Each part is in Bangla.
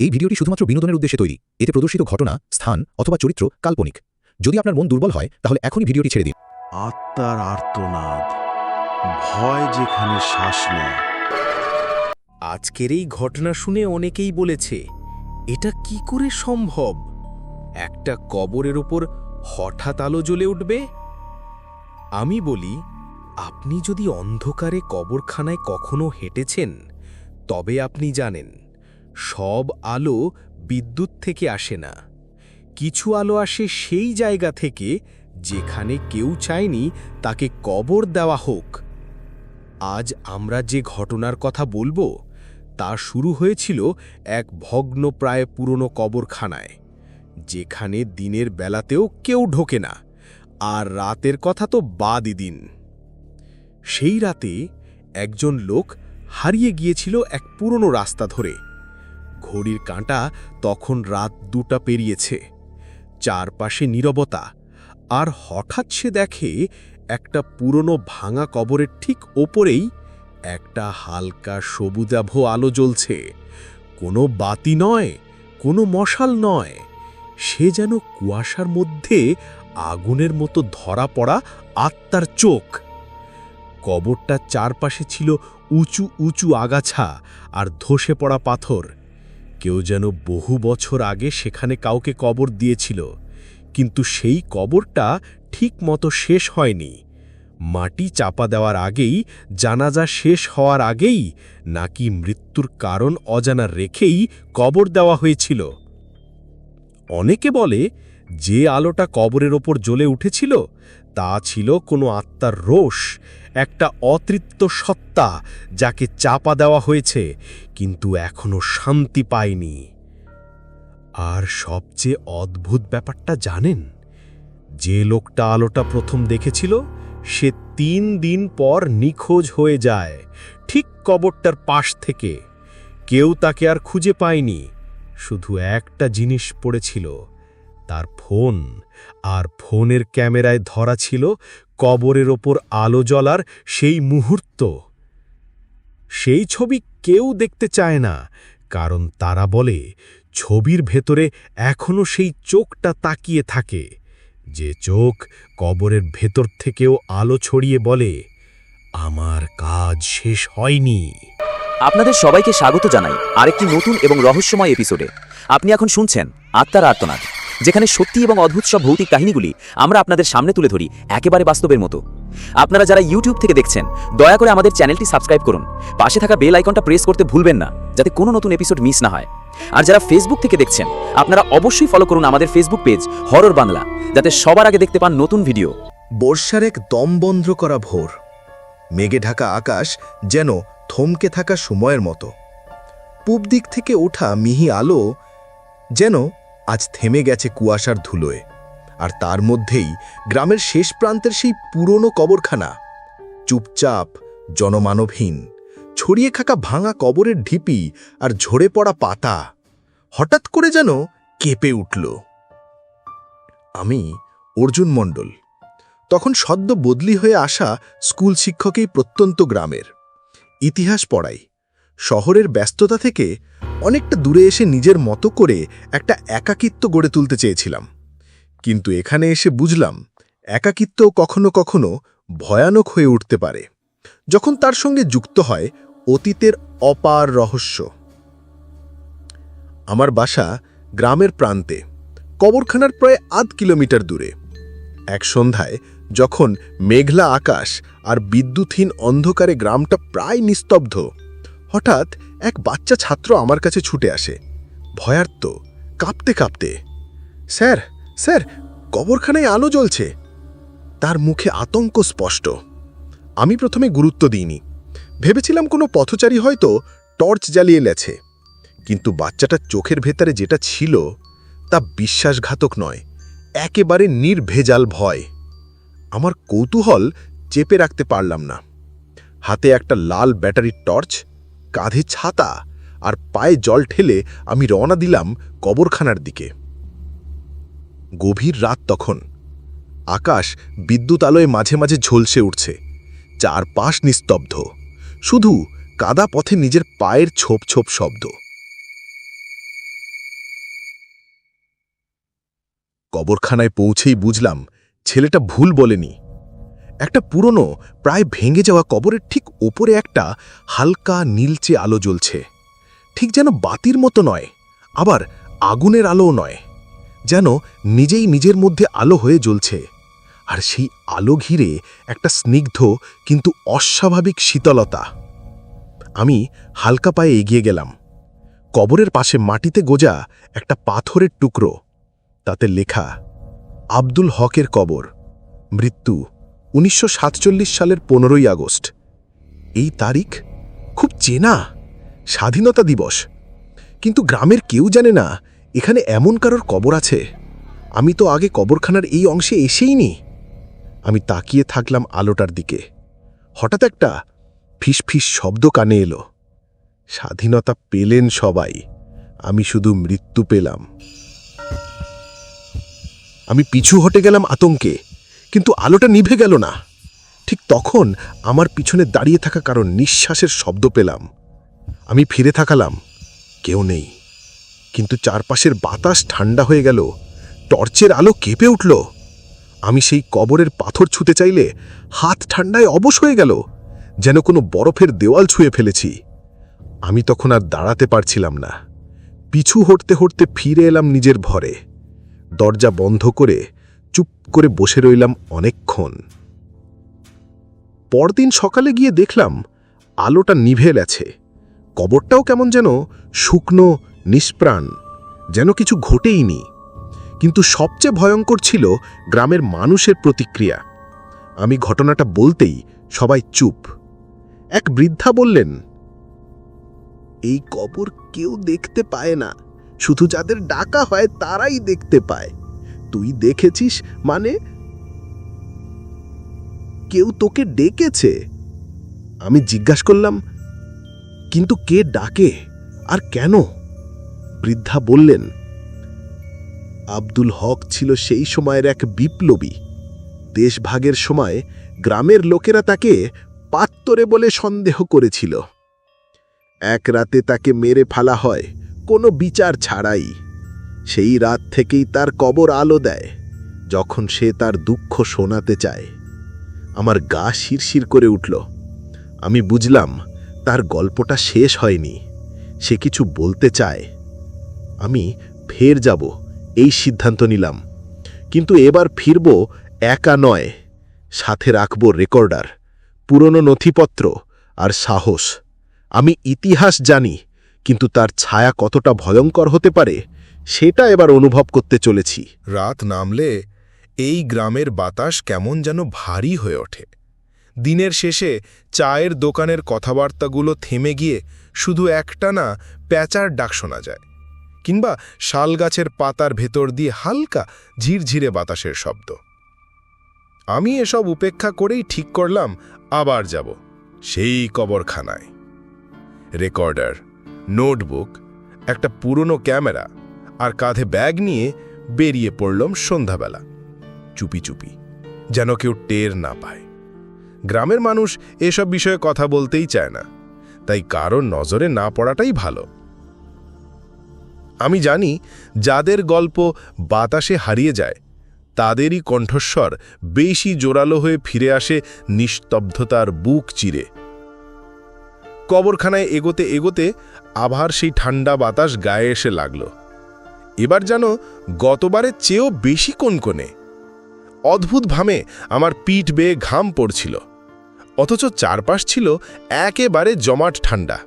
এই ভিডিওটি শুধুমাত্র বিনোদনের উদ্দেশ্যে তৈরি। এতে প্রদর্শিত ঘটনা স্থান অথবা চরিত্র কাল্পনিক। যদি আপনার মন দুর্বল হয় তাহলে এখনই ভিডিওটি ছেড়ে দিন। আত্মার আর্তনাদ। ভয় যেখানে শ্বাস নেয়। আজকের এই ঘটনা শুনে অনেকেই বলেছে এটা কি করে সম্ভব? একটা কবরের উপর হঠাৎ আলো জ্বলে উঠবে? আমি বলি আপনি যদি অন্ধকারে কবরখানায় কখনো হেঁটেছেন তবে আপনি জানেন সব আলো বিদ্যুৎ থেকে আসে না। কিছু আলো আসে সেই জায়গা থেকে যেখানে কেউ চায়নি তাকে কবর দেওয়া হোক। আজ আমরা যে ঘটনার কথা বলব, তা শুরু হয়েছিল এক ভগ্নপ্রায় পুরনো কবরখানায়, যেখানে দিনের বেলাতেও কেউ ঢোকে না, আর রাতের কথা তো বাদই দিন। সেই রাতে একজন লোক হারিয়ে গিয়েছিল এক পুরনো রাস্তা ধরে। ঘড়ির কাঁটা তখন রাত দুটা পেরিয়েছে। চারপাশে নীরবতা, আর হঠাৎ সে দেখে একটা পুরনো ভাঙা কবরের ঠিক ওপরেই একটা হালকা সবুজাভ আলো জ্বলছে। কোনো বাতি নয়, কোনো মশাল নয়, সে যেন কুয়াশার মধ্যে আগুনের মতো ধরা পড়া আত্মার চোখ। কবরটার চারপাশে ছিল উঁচু উঁচু আগাছা আর ধসে পড়া পাথর। কেউ যেন বহু বছর আগে সেখানে কাউকে কবর দিয়েছিল, কিন্তু সেই কবরটা ঠিক মতো শেষ হয়নি। মাটি চাপা দেওয়ার আগেই, জানাজা শেষ হওয়ার আগেই, নাকি মৃত্যুর কারণ অজানা রেখেই কবর দেওয়া হয়েছিল। অনেকে বলে, যে আলোটা কবরের ওপর জ্বলে উঠেছিল, তা ছিল কোনো আত্মার রোষ একটা অতৃপ্ত সত্তা যাকে চাপা দেওয়া হয়েছে, কিন্তু এখনও শান্তি পায়নি। আর সবচেয়ে অদ্ভুত ব্যাপারটা জানেন? যে লোকটা আলোটা প্রথম দেখেছিল, সে তিন দিন পর নিখোঁজ হয়ে যায়, ঠিক কবরটার পাশ থেকে। কেউ তাকে আর খুঁজে পায়নি, শুধু একটা জিনিস পড়েছিল। তার ফোন। আর ফোনের ক্যামেরায় ধরা ছিল কবরের ওপর আলো জ্বলার সেই মুহূর্ত। সেই ছবি কেউ দেখতে চায় না, কারণ তারা বলে, ছবির ভেতরে এখনও সেই চোখটা তাকিয়ে থাকে। যে চোখ কবরের ভেতর থেকেও আলো ছড়িয়ে বলে, আমার কাজ শেষ হয়নি। আপনাদের সবাইকে স্বাগত জানাই আরেকটি নতুন এবং রহস্যময় এপিসোডে। আপনি এখন শুনছেন আত্মার আর্তনাদ। যেখানে সত্যি এবং অদ্ভুত সব ভৌতিক কাহিনীগুলি আমরা আপনাদের সামনে তুলে ধরি একেবারে বাস্তবের মতো। আপনারা যারা ইউটিউব থেকে দেখছেন, দয়া করে আমাদের চ্যানেলটি সাবস্ক্রাইব করুন। পাশে থাকা বেল আইকনটা প্রেস করতে ভুলবেন না, যাতে কোনো নতুন এপিসোড মিস না হয়। আর যারা ফেসবুক থেকে দেখছেন, আপনারা অবশ্যই ফলো করুন আমাদের ফেসবুক পেজ হরর বাংলা যাতে সবার আগে দেখতে পান নতুন ভিডিও বর্ষার এক দম বন্ধ করা ভোর। মেঘে ঢাকা আকাশ যেন থমকে থাকা সময়ের মতো। পূব দিক থেকে ওঠা মিহি আলো যেন আজ থেমে গেছে কুয়াশার ধুলোয়, আর তার মধ্যেই গ্রামের শেষ প্রান্তের সেই পুরনো কবরখানা। চুপচাপ, জনমানবহীন, ছড়িয়ে থাকা ভাঙা কবরের ঢিপি আর ঝরে পড়া পাতা হঠাৎ করে যেন কেঁপে উঠল। আমি অর্জুন মণ্ডল, তখন সদ্য বদলি হয়ে আসা স্কুল শিক্ষকেই প্রত্যন্ত গ্রামের। ইতিহাস পড়াই, শহরের ব্যস্ততা থেকে অনেকটা দূরে এসে নিজের মতো করে একটা একাকিত্ব গড়ে তুলতে চেয়েছিলাম। কিন্তু এখানে এসে বুঝলাম, একাকিত্ব কখনো কখনো ভয়ানক হয়ে উঠতে পারে। যখন তার সঙ্গে যুক্ত হয়, অতীতের অপার রহস্য। আমার বাসা গ্রামের প্রান্তে, কবরখানার প্রায় আধ কিলোমিটার দূরে। এক সন্ধ্যায় যখন মেঘলা আকাশ আর বিদ্যুৎহীন অন্ধকারে গ্রামটা প্রায় নিস্তব্ধ, হঠাৎ এক বাচ্চা ছাত্র আমার কাছে ছুটে আসে। ভয়ার্ত, কাঁপতে কাঁপতে, স্যার স্যার, কবরখানায় আলো জ্বলছে। তার মুখে আতঙ্ক স্পষ্ট। আমি প্রথমে গুরুত্ব দিইনি। ভেবেছিলাম কোনো পথচারী হয়তো টর্চ জ্বালিয়ে লেছে। কিন্তু বাচ্চাটার চোখের ভেতরে যেটা ছিল, তা বিশ্বাসঘাতক নয়, একেবারে নির্ভেজাল ভয়। আমার কৌতূহল চেপে রাখতে পারলাম না। হাতে একটা লাল ব্যাটারির টর্চ কাঁধে ছাতা আর পায়ে জল ঠেলে আমি রওনা দিলাম কবরখানার দিকে। গভীর রাত তখন। আকাশ বিদ্যুৎ আলোয় মাঝে মাঝে ঝলসে উঠছে। চারপাশ নিস্তব্ধ। শুধু কাদা পথে নিজের পায়ের ছোপ ছোপ শব্দ। কবরখানায় পৌঁছেই বুঝলাম, ছেলেটা ভুল বলেনি। একটা পুরনো, প্রায় ভেঙে যাওয়া কবরের ঠিক ওপরে একটা হালকা নীলচে আলো জ্বলছে। ঠিক যেন বাতির মতো নয়, আবার আগুনের আলোও নয়, যেন নিজেই নিজের মধ্যে আলো হয়ে জ্বলছে। আর সেই আলো ঘিরে একটা স্নিগ্ধ, কিন্তু অস্বাভাবিক শীতলতা। আমি হালকা পায়ে এগিয়ে গেলাম। কবরের পাশে মাটিতে গোজা একটা পাথরের টুকরো, তাতে লেখা, আব্দুল হকের কবর, মৃত্যু। উনিশশো সাতচল্লিশ সালের পনেরোই আগস্ট। এই তারিখ খুব চেনা, স্বাধীনতা দিবস। কিন্তু গ্রামের কেউ জানে না, এখানে এমন কারোর কবর আছে। আমি তো আগে কবরখানার এই অংশে এসেইনি। আমি তাকিয়ে থাকলাম আলোটার দিকে। হঠাৎ একটা ফিস শব্দ কানে এলো। স্বাধীনতা পেলেন সবাই। আমি শুধু মৃত্যু পেলাম। আমি পিছু হটে গেলাম আতঙ্কে। কিন্তু আলোটা নিভে গেল না। ঠিক তখন আমার পিছনে দাঁড়িয়ে থাকা কারণ নিঃশ্বাসের শব্দ পেলাম। আমি ফিরে থাকালাম, কেউ নেই। কিন্তু চারপাশের বাতাস ঠান্ডা হয়ে গেল, টর্চের আলো কেঁপে উঠল। আমি সেই কবরের পাথর ছুতে চাইলে হাত ঠান্ডায় অবশ হয়ে গেল, যেন কোনো বরফের দেওয়াল ছুঁয়ে ফেলেছি। আমি তখন আর দাঁড়াতে পারছিলাম না। পিছু হটতে হটতে ফিরে এলাম নিজের ভরে দরজা বন্ধ করে চুপ করে বসে রইলাম অনেকক্ষণ। পরদিন সকালে গিয়ে দেখলাম আলোটা নিভে গেছে। কবরটাও কেমন যেন শুকনো, নিষ্প্রাণ, যেন কিছু ঘটেইনি কিন্তু সবচেয়ে ভয়ঙ্কর ছিল গ্রামের মানুষের প্রতিক্রিয়া। আমি ঘটনাটা বলতেই সবাই চুপ। এক বৃদ্ধা বললেন, এই কবর কেউ দেখতে পায় না। শুধু যাদের ডাকা হয় তারাই দেখতে পায়। তুই দেখেছিস মানে? কেউ তোকে ডেকেছে। আমি জিজ্ঞাস করলাম, কিন্তু কে ডাকে? আর কেন? বৃদ্ধা বললেন, আব্দুল হক ছিল সেই সময়ের এক বিপ্লবী। দেশভাগের সময় গ্রামের লোকেরা তাকে পাত্তরে বলে সন্দেহ করেছিল। এক রাতে তাকে মেরে ফেলা হয়, কোনো বিচার ছাড়াই। সেই রাত থেকেই তার কবর আলো দেয়, যখন সে তার দুঃখ শোনাতে চায়। আমার গা শিরশির করে উঠল। আমি বুঝলাম তার গল্পটা শেষ হয়নি। সে কিছু বলতে চায়। আমি ফের যাব, এই সিদ্ধান্ত নিলাম। কিন্তু এবার ফিরব একা নয়। সাথে রাখব রেকর্ডার, পুরনো নথিপত্র আর সাহস। আমি ইতিহাস জানি, কিন্তু তার ছায়া কতটা ভয়ঙ্কর হতে পারে সেটা এবার অনুভব করতে চলেছি। রাত নামলে এই গ্রামের বাতাস কেমন যেন ভারী হয়ে ওঠে। দিনের শেষে চায়ের দোকানের কথাবার্তাগুলো থেমে গিয়ে শুধু একটানা প্যাঁচার ডাক শোনা যায়, কিংবা শালগাছের পাতার ভেতর দিয়ে হালকা ঝিরঝিরে বাতাসের শব্দ। আমি এসব উপেক্ষা করেই ঠিক করলাম, আবার যাব, সেই কবরখানায়। রেকর্ডার, নোটবুক, একটা পুরনো ক্যামেরা আর কাঁধে ব্যাগ নিয়ে বেরিয়ে পড়লাম সন্ধ্যাবেলা। চুপি চুপি, যেন কেউ টের না পায়। গ্রামের মানুষ এসব বিষয়ে কথা বলতেই চায় না, তাই কারও নজরে না পড়াটাই ভালো। আমি জানি যাদের গল্প বাতাসে হারিয়ে যায়, তাদেরই কণ্ঠস্বর বেশি জোরালো হয়ে ফিরে আসে নিস্তব্ধতার বুক চিরে। কবরখানায় এগোতে এগোতে আবার সেই ঠান্ডা বাতাস গায়ে এসে লাগল। এবার যেন গতবারের চেয়েও বেশি কোনকোনে অদ্ভুত ভামে আমার পিঠ বেয়ে ঘাম পড়ছিল, অথচ চারপাশ ছিল একেবারে জমাট ঠান্ডা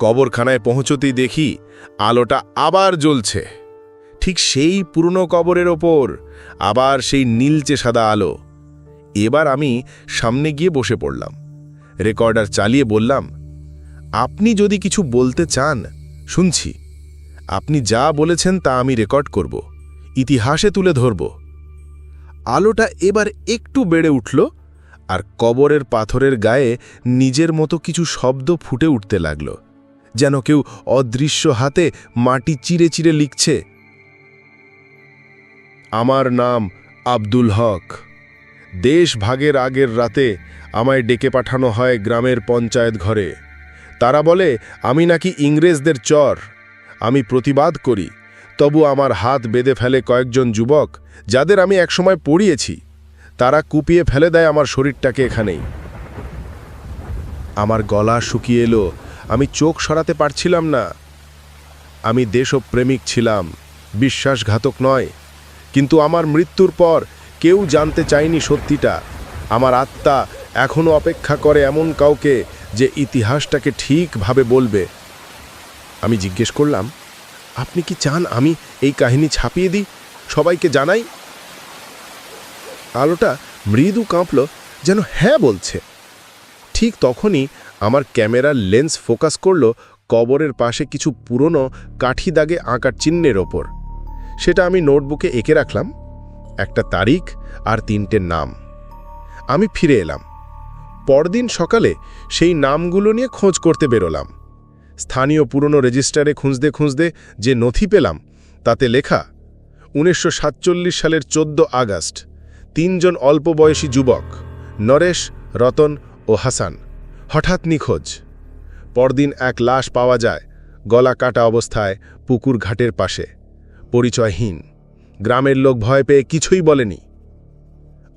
কবরখানায় পৌঁছতেই দেখি আলোটা আবার জ্বলছে, ঠিক সেই পুরনো কবরের ওপর, আবার সেই নীলচে সাদা আলো। এবার আমি সামনে গিয়ে বসে পড়লাম, রেকর্ডার চালিয়ে বললাম, আপনি যদি কিছু বলতে চান, শুনছি। আপনি যা বলেছেন তা আমি রেকর্ড করব। ইতিহাসে তুলে ধরব। আলোটা এবার একটু বেড়ে উঠল, আর কবরের পাথরের গায়ে নিজের মতো কিছু শব্দ ফুটে উঠতে লাগল, যেন কেউ অদৃশ্য হাতে মাটি চিরে চিরে লিখছে, আমার নাম আব্দুল হক। দেশ ভাগের আগের রাতে আমায় ডেকে পাঠানো হয় গ্রামের পঞ্চায়েত ঘরে। তারা বলে, আমি নাকি ইংরেজদের চর। আমি প্রতিবাদ করি, তবু আমার হাত বেঁধে ফেলে কয়েকজন যুবক, যাদের আমি একসময় পড়িয়েছি, তারা কুপিয়ে ফেলে দেয় আমার শরীরটাকে এখানেই। আমার গলা শুকিয়ে এলো, আমি চোখ সরাতে পারছিলাম না। আমি দেশপ্রেমিক ছিলাম, বিশ্বাসঘাতক নয়, কিন্তু আমার মৃত্যুর পর কেউ জানতে চায়নি সত্যিটা। আমার আত্মা এখনও অপেক্ষা করে এমন কাউকে যে ইতিহাসটাকে ঠিকভাবে বলবে। আমি জিজ্ঞেস করলাম, আপনি কি চান আমি এই কাহিনী ছাপিয়ে দিই? সবাইকে জানাই? আলোটা মৃদু কাঁপল, যেন হ্যাঁ বলছে। ঠিক তখনই আমার ক্যামেরার লেন্স ফোকাস করল কবরের পাশে কিছু পুরনো কাঠি দাগে আঁকার চিহ্নের ওপর। সেটা আমি নোটবুকে এঁকে রাখলাম, একটা তারিখ আর তিনটে নাম। আমি ফিরে এলাম। পরদিন সকালে সেই নামগুলো নিয়ে খোঁজ করতে বেরোলাম। স্থানীয় পুরনো রেজিস্টারে খুঁজতে খুঁজতে যে নথি পেলাম, তাতে লেখা, উনিশশো সাতচল্লিশ সালের চোদ্দ আগস্ট, তিনজন অল্প বয়সী যুবক, নরেশ, রতন ও হাসান, হঠাৎ নিখোঁজ। পরদিন এক লাশ পাওয়া যায় গলা কাটা অবস্থায় পুকুর ঘাটের পাশে, পরিচয়হীন। গ্রামের লোক ভয় পেয়ে কিছুই বলেনি।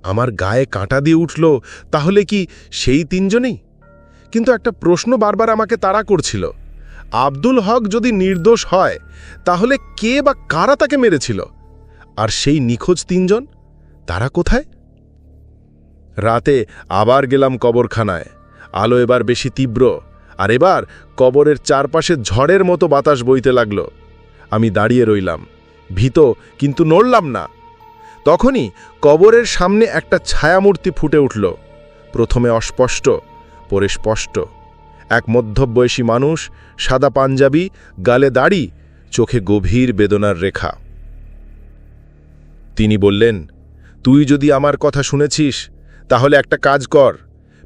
আমার গায়ে কাঁটা দিয়ে উঠল, তাহলে কি সেই তিনজনেই? কিন্তু একটা প্রশ্ন বারবার আমাকে তাড়া করছিল। আব্দুল হক যদি নির্দোষ হয়, তাহলে কে বা কারা তাকে মেরেছিল? আর সেই নিখোঁজ তিনজন? তারা কোথায়? রাতে আবার গেলাম কবরখানায়। আলো এবার বেশি তীব্র। আর এবার কবরের চারপাশে ঝড়ের মতো বাতাস বইতে লাগল। আমি দাঁড়িয়ে রইলাম। ভীত, কিন্তু নড়লাম না। তখনই কবরের সামনে একটা ছায়ামূর্তি ফুটে উঠল। প্রথমে অস্পষ্ট, পরে স্পষ্ট। এক মধ্যবয়সী মানুষ, সাদা পাঞ্জাবি, গালে দাড়ি, চোখে গভীর বেদনার রেখা। তিনি বললেন, তুই যদি আমার কথা শুনেছিস, তাহলে একটা কাজ কর।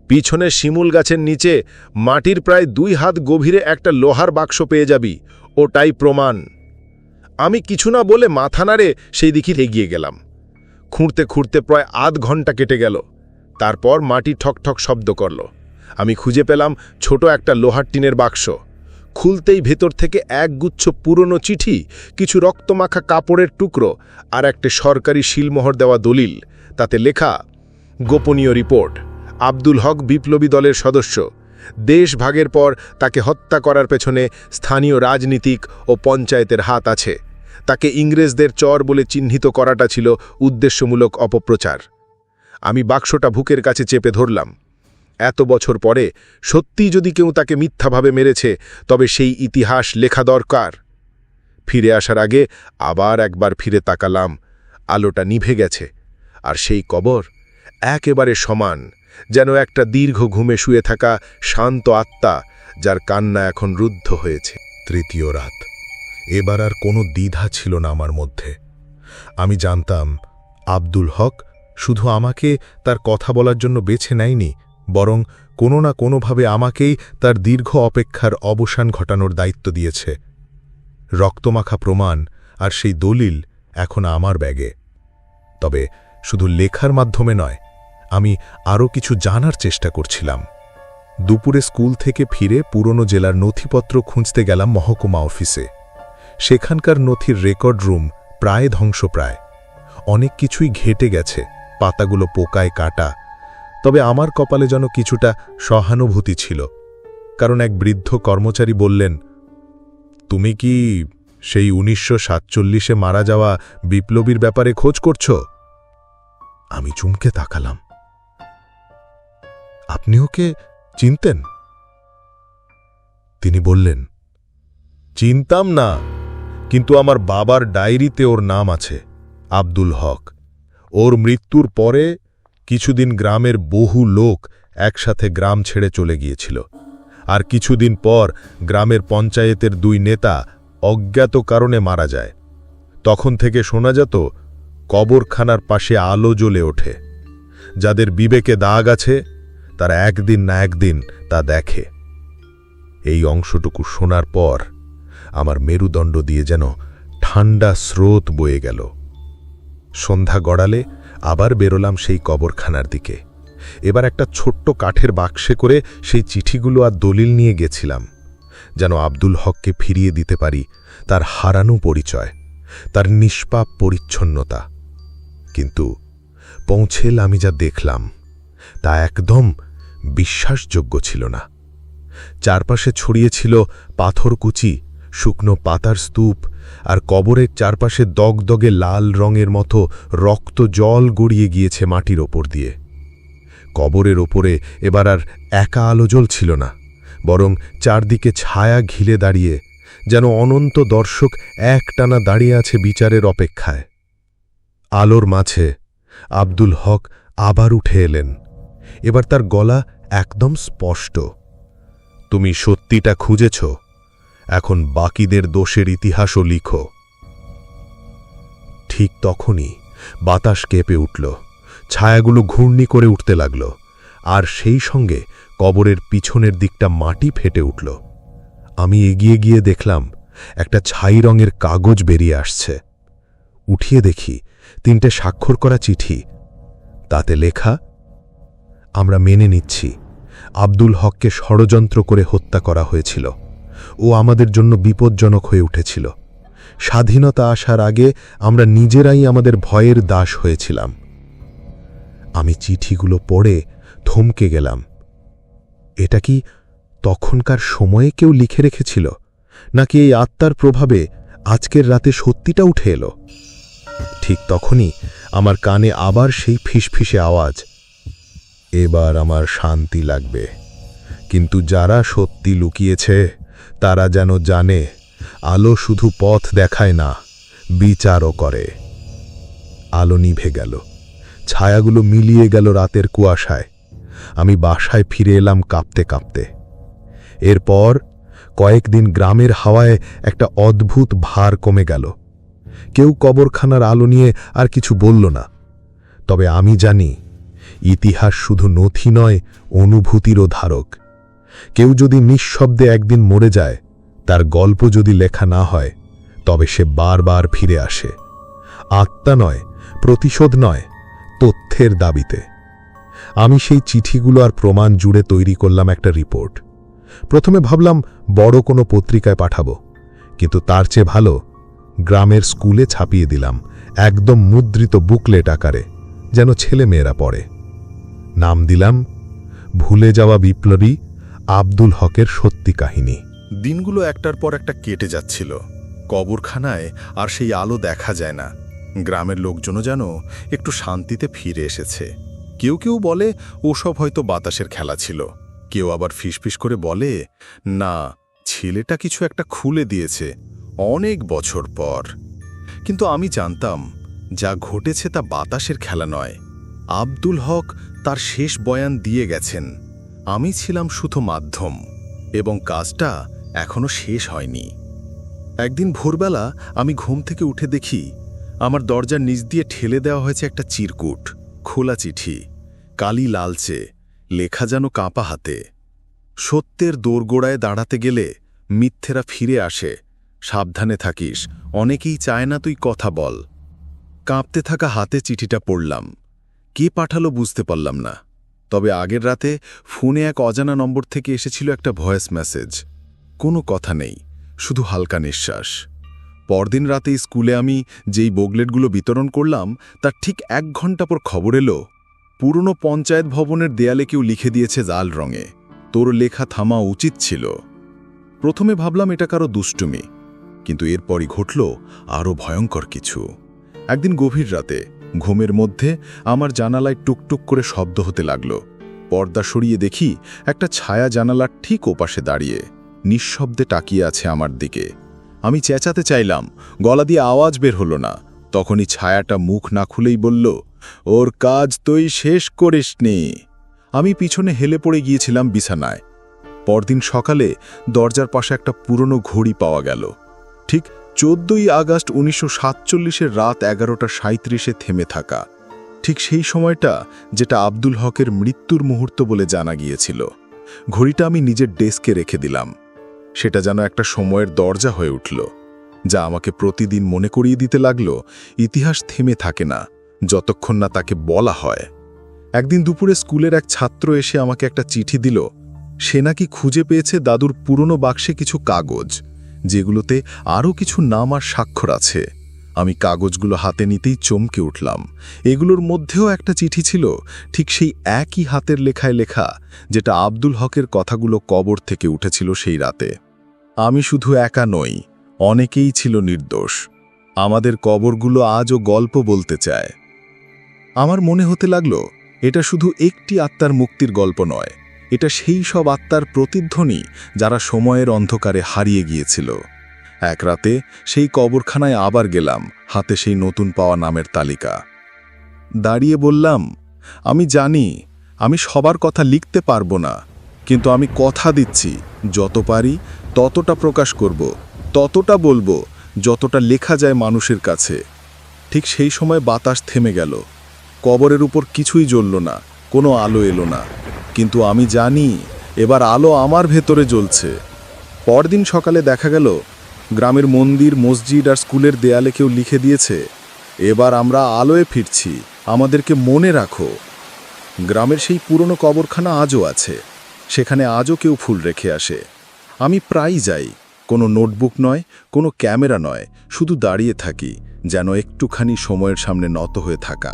পিছনে শিমুল গাছের নিচে মাটির প্রায় দুই হাত গভীরে একটা লোহার বাক্স পেয়ে যাবি, ওটাই প্রমাণ। আমি কিছু না বলে মাথা নাড়ে সেই দিকে এগিয়ে গেলাম। খুঁড়তে খুঁড়তে প্রায় আধ ঘণ্টা কেটে গেল। তারপর মাটি ঠকঠক শব্দ করল। আমি খুঁজে পেলাম ছোট একটা লোহার টিনের বাক্স। খুলতেই ভেতর থেকে এক গুচ্ছ পুরনো চিঠি, কিছু রক্তমাখা কাপড়ের টুকরো আর একটা সরকারি শিলমোহর দেওয়া দলিল, তাতে লেখা, গোপনীয় রিপোর্ট, আব্দুল হক বিপ্লবী দলের সদস্য। দেশ ভাগের পর তাকে হত্যা করার পেছনে স্থানীয় রাজনীতিক ও পঞ্চায়েতের হাত আছে। তাকে ইংরেজদের চর বলে চিহ্নিত করাটা ছিল উদ্দেশ্যমূলক অপপ্রচার। আমি বাক্সটা বুকের কাছে চেপে ধরলাম। এত বছর পরে সত্যি যদি কেউ তাকে মিথ্যাভাবে মেরেছে, তবে সেই ইতিহাস লেখা দরকার। ফিরে আসার আগে আবার একবার ফিরে তাকালাম, আলোটা নিভে গেছে, আর সেই কবর একেবারে সমান, যেন একটা দীর্ঘ ঘুমে শুয়ে থাকা শান্ত আত্মা যার কান্না এখন রুদ্ধ হয়েছে। তৃতীয় রাত। এবার আর কোনো দ্বিধা ছিল না আমার মধ্যে। আমি জানতাম, আব্দুল হক শুধু আমাকে তার কথা বলার জন্য বেছে নেয়নি বরং কোনো না কোনোভাবে আমাকেই তার দীর্ঘ অপেক্ষার অবসান ঘটানোর দায়িত্ব দিয়েছে। রক্তমাখা প্রমাণ আর সেই দলিল এখন আমার ব্যাগে। তবে শুধু লেখার মাধ্যমে নয়, আমি আরও কিছু জানার চেষ্টা করছিলাম। দুপুরে স্কুল থেকে ফিরে পুরনো জেলার নথিপত্র খুঁজতে গেলাম মহকুমা অফিসে। সেখানকার নথির রেকর্ড রুম প্রায় ধ্বংসপ্রায়। অনেক কিছুই ঘেটে গেছে, পাতাগুলো পোকায় কাটা তবে আমার কপালে যেন কিছুটা সহানুভূতি ছিল, কারণ এক বৃদ্ধ কর্মচারী বললেন, তুমি কি সেই উনিশশো সাতচল্লিশে মারা যাওয়া বিপ্লবীর ব্যাপারে খোঁজ করছ? আমি চুমকে তাকালাম। আপনি ওকে চিনতেন? তিনি বললেন, চিনতাম না, কিন্তু আমার বাবার ডায়েরিতে ওর নাম আছে, আব্দুল হক। ওর মৃত্যুর পরে কিছুদিন গ্রামের বহু লোক একসাথে গ্রাম ছেড়ে চলে গিয়েছিল। আর কিছুদিন পর গ্রামের পঞ্চায়েতের দুই নেতা অজ্ঞাত কারণে মারা যায়। তখন থেকে শোনা যেত, কবরখানার পাশে আলো জ্বলে ওঠে। যাদের বিবেকে দাগ আছে, তারা একদিন না একদিন তা দেখে। এই অংশটুকু শোনার পর আমার মেরুদণ্ড দিয়ে যেন ঠান্ডা স্রোত বয়ে গেল। সন্ধ্যা গড়ালে আবার বেরোলাম সেই কবরখানার দিকে। এবার একটা ছোট্ট কাঠের বাক্সে করে সেই চিঠিগুলো আর দলিল নিয়ে গেছিলাম, যেন আব্দুল হককে ফিরিয়ে দিতে পারি তার হারানো পরিচয়, তার নিষ্পাপ পরিচ্ছন্নতা। কিন্তু পৌঁছেল আমি যা দেখলাম, তা একদম বিশ্বাসযোগ্য ছিল না। চারপাশে ছড়িয়েছিল পাথরকুচি, শুকনো পাতার স্তূপ আর কবরের চারপাশে দগদগে লাল রঙের মতো রক্ত জল গড়িয়ে গিয়েছে মাটির ওপর দিয়ে। কবরের ওপরে এবার আর একা আলো জ্বলছিল না, বরং চারদিকে ছায়া ঘিলে দাঁড়িয়ে, যেন অনন্ত দর্শক একটানা দাঁড়িয়ে আছে বিচারের অপেক্ষায়। আলোর মাঝে আব্দুল হক আবার উঠে এলেন। এবার তার গলা একদম স্পষ্ট। তুমি সত্যিটা খুঁজেছ? এখন বাকিদের দোষের ইতিহাসও লিখো। ঠিক তখনই বাতাস কেঁপে উঠল, ছায়াগুলো ঘূর্ণি করে উঠতে লাগল, আর সেই সঙ্গে কবরের পিছনের দিকটা মাটি ফেটে উঠল। আমি এগিয়ে গিয়ে দেখলাম, একটা ছাই রঙের কাগজ বেরিয়ে আসছে। উঠিয়ে দেখি, তিনটে স্বাক্ষর করা চিঠি। তাতে লেখা, আমরা মেনে নিচ্ছি, আব্দুল হককে ষড়যন্ত্র করে হত্যা করা হয়েছিল। ও আমাদের জন্য বিপজ্জনক হয়ে উঠেছিল। স্বাধীনতা আসার আগে আমরা নিজেরাই আমাদের ভয়ের দাস হয়েছিলাম। আমি চিঠিগুলো পড়ে থমকে গেলাম। এটা কি তখনকার সময়ে কেউ লিখে রেখেছিল? নাকি এই আত্মার প্রভাবে আজকের রাতে সত্যিটা উঠে এলো? ঠিক তখনই আমার কানে আবার সেই ফিসফিসে আওয়াজ, এবার আমার শান্তি লাগবে। কিন্তু যারা সত্যি লুকিয়েছে তারা যেন জানে, আলো শুধু পথ দেখায় না, বিচারও করে। আলো নিভে গেল। ছায়াগুলো মিলিয়ে গেল রাতের কুয়াশায়। আমি বাসায় ফিরে এলাম কাঁপতে কাঁপতে। এরপর কয়েকদিন গ্রামের হাওয়ায় একটা অদ্ভুত ভার কমে গেল। কেউ কবরখানার আলো নিয়ে আর কিছু বলল না। তবে আমি জানি, ইতিহাস শুধু নথি নয়, অনুভূতিরও ধারক। কেউ যদি নিঃশব্দে একদিন মরে যায়, তার গল্প যদি লেখা না হয়, তবে সে বারবার ফিরে আসে। আত্মা নয়, প্রতিশোধ নয়, তথ্যের দাবিতে। আমি সেই চিঠিগুলো আর প্রমাণ জুড়ে তৈরি করলাম একটা রিপোর্ট। প্রথমে ভাবলাম, বড় কোনো পত্রিকায় পাঠাবো। কিন্তু তার চেয়ে ভালো, গ্রামের স্কুলে ছাপিয়ে দিলাম একদম মুদ্রিত বুকলেট আকারে, যেন ছেলে মেয়েরা পড়ে। নাম দিলাম, ভুলে যাওয়া বিপ্লবী আব্দুল হকের সত্যি কাহিনী। দিনগুলো একটার পর একটা কেটে যাচ্ছিল। কবরখানায় আর সেই আলো দেখা যায় না। গ্রামের লোকজনও যেন একটু শান্তিতে ফিরে এসেছে। কেউ কেউ বলে, ওসব হয়তো বাতাসের খেলা ছিল। কেউ আবার ফিসফিস করে বলে, না, ছেলেটা কিছু একটা খুলে দিয়েছে অনেক বছর পর। কিন্তু আমি জানতাম, যা ঘটেছে তা বাতাসের খেলা নয়। আব্দুল হক তার শেষ বয়ান দিয়ে গেছেন। আমি ছিলাম শুধু মাধ্যম এবং কাজটা এখনও শেষ হয়নি। একদিন ভোরবেলা আমি ঘুম থেকে উঠে দেখি আমার দরজার নিচ দিয়ে ঠেলে দেওয়া হয়েছে একটা চিরকুট, খোলা চিঠি, কালি লালচে, লেখা যেন কাঁপা হাতে। সত্যের দোরগোড়ায় দাঁড়াতে গেলে মিথ্যেরা ফিরে আসে, সাবধানে থাকিস, অনেকেই চায় না তুই কথা বল। কাঁপতে থাকা হাতে চিঠিটা পড়লাম, কে পাঠালো বুঝতে পারলাম না। তবে আগের রাতে ফোনে এক অজানা নম্বর থেকে এসেছিল একটা ভয়েস মেসেজ। কোনো কথা নেই, শুধু হালকা নিঃশ্বাস। পরদিন রাতে স্কুলে আমি যেই বোগলেটগুলো বিতরণ করলাম, তার ঠিক এক ঘণ্টা পর খবর এলো, পুরনো পঞ্চায়েত ভবনের দেয়ালে কেউ লিখে দিয়েছে লাল রঙে। তোর লেখা থামা উচিত ছিল। প্রথমে ভাবলাম এটা কারও দুষ্টুমি, কিন্তু এরপরই ঘটল আরও ভয়ঙ্কর কিছু। একদিন গভীর রাতে ঘুমের মধ্যে আমার জানালায় টুকটুক করে শব্দ হতে লাগল। পর্দা সরিয়ে দেখি একটা ছায়া জানালার ঠিক ওপাশে দাঁড়িয়ে নিঃশব্দে টাকিয়ে আছে আমার দিকে। আমি চেঁচাতে চাইলাম, গলা দিয়ে আওয়াজ বের হলো না। তখনই ছায়াটা মুখ না খুলেই বলল, ওর কাজ তুই শেষ করিসনি আমি পিছনে হেলে পড়ে গিয়েছিলাম বিছানায়। পরদিন সকালে দরজার পাশে একটা পুরনো ঘড়ি পাওয়া গেল। ঠিক চোদ্দই আগস্ট উনিশশো সাতচল্লিশের রাত এগারোটা সাঁত্রিশে থেমে থাকা। ঠিক সেই সময়টা যেটা আব্দুল হকের মৃত্যুর মুহূর্ত বলে জানা গিয়েছিল। ঘড়িটা আমি নিজের ডেস্কে রেখে দিলাম। সেটা যেন একটা সময়ের দরজা হয়ে উঠল, যা আমাকে প্রতিদিন মনে করিয়ে দিতে লাগল, ইতিহাস থেমে থাকে না, যতক্ষণ না তাকে বলা হয়। একদিন দুপুরে স্কুলের এক ছাত্র এসে আমাকে একটা চিঠি দিল, সে নাকি খুঁজে পেয়েছে দাদুর পুরনো বাক্সে কিছু কাগজ। যেগুলোতে আরও কিছু নাম আর স্বাক্ষর আছে। আমি কাগজগুলো হাতে নিতেই চমকে উঠলাম। এগুলোর মধ্যেও একটা চিঠি ছিল, ঠিক সেই একই হাতের লেখায় লেখা, যেটা আব্দুল হকের কথাগুলো কবর থেকে উঠেছিল সেই রাতে। আমি শুধু একা নই, অনেকেই ছিল নির্দোষ। আমাদের কবরগুলো আজও গল্প বলতে চায়। আমার মনে হতে লাগল, এটা শুধু একটি আত্মার মুক্তির গল্প নয়। এটা সেই সব আত্মার প্রতিধ্বনি যারা সময়ের অন্ধকারে হারিয়ে গিয়েছিল। এক রাতে সেই কবরখানায় আবার গেলাম, হাতে সেই নতুন পাওয়া নামের তালিকা। দাঁড়িয়ে বললাম, আমি জানি, আমি সবার কথা লিখতে পারব না, কিন্তু আমি কথা দিচ্ছি, যত পারি ততটা প্রকাশ করব, ততটা বলব, যতটা লেখা যায় মানুষের কাছে। ঠিক সেই সময় বাতাস থেমে গেল। কবরের উপর কিছুই জ্বলল না, কোনো আলো এলো না। কিন্তু আমি জানি এবার আলো আমার ভেতরে জ্বলছে। পরদিন সকালে দেখা গেল, গ্রামের মন্দির, মসজিদ আর স্কুলের দেয়ালে কেউ লিখে দিয়েছে, এবার আমরা আলোয় ফিরছি, আমাদেরকে মনে রাখো। গ্রামের সেই পুরনো কবরখানা আজও আছে, সেখানে আজও কেউ ফুল রেখে আসে। আমি প্রায় যাই, কোনো নোটবুক নয়, কোনো ক্যামেরা নয়, শুধু দাঁড়িয়ে থাকি, যেন একটুখানি সময়ের সামনে নত হয়ে থাকা।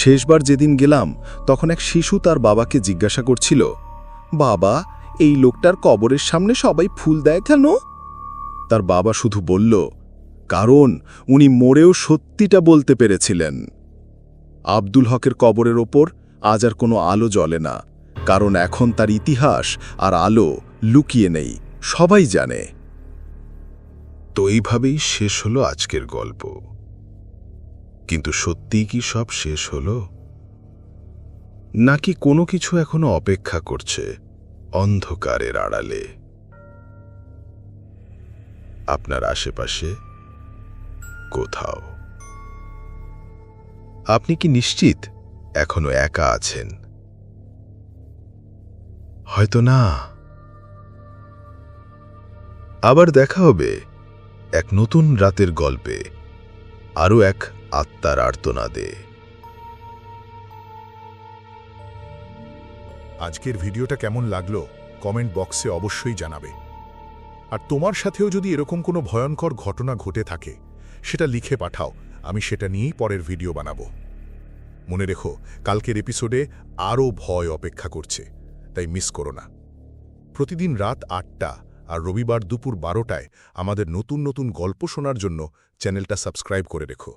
শেষবার যেদিন গেলাম, তখন এক শিশু তার বাবাকে জিজ্ঞাসা করছিল, বাবা, এই লোকটার কবরের সামনে সবাই ফুল দেয় কেন? তার বাবা শুধু বলল, কারণ উনি মরেও সত্যিটা বলতে পেরেছিলেন। আব্দুল হকের কবরের ওপর আজ আর কোনো আলো জ্বলে না, কারণ এখন তার ইতিহাস আর আলো লুকিয়ে নেই, সবাই জানে। তো এইভাবেই শেষ হলো আজকের গল্প। কিন্তু সত্যিই কি সব শেষ হলো? নাকি কোনো কিছু এখনও অপেক্ষা করছে অন্ধকারের আড়ালে? আপনার আশেপাশে কোথাও? আপনি কি নিশ্চিত এখনও একা আছেন? হয়তো না। আবার দেখা হবে এক নতুন রাতের গল্পে, আরও এক আত্মার আর্তনাদে। আজকের ভিডিওটা কেমন লাগল, কমেন্ট বক্সে অবশ্যই জানাবে। আর তোমার সাথেও যদি এরকম কোনো ভয়ঙ্কর ঘটনা ঘটে থাকে, সেটা লিখে পাঠাও, আমি সেটা নিয়েই পরের ভিডিও বানাবো। মনে রেখো, কালকের এপিসোডে আরও ভয় অপেক্ষা করছে, তাই মিস করো না। প্রতিদিন রাত আটটা আর রবিবার দুপুর বারোটায় আমাদের নতুন নতুন গল্প শোনার জন্য চ্যানেলটা সাবস্ক্রাইব করে রেখো।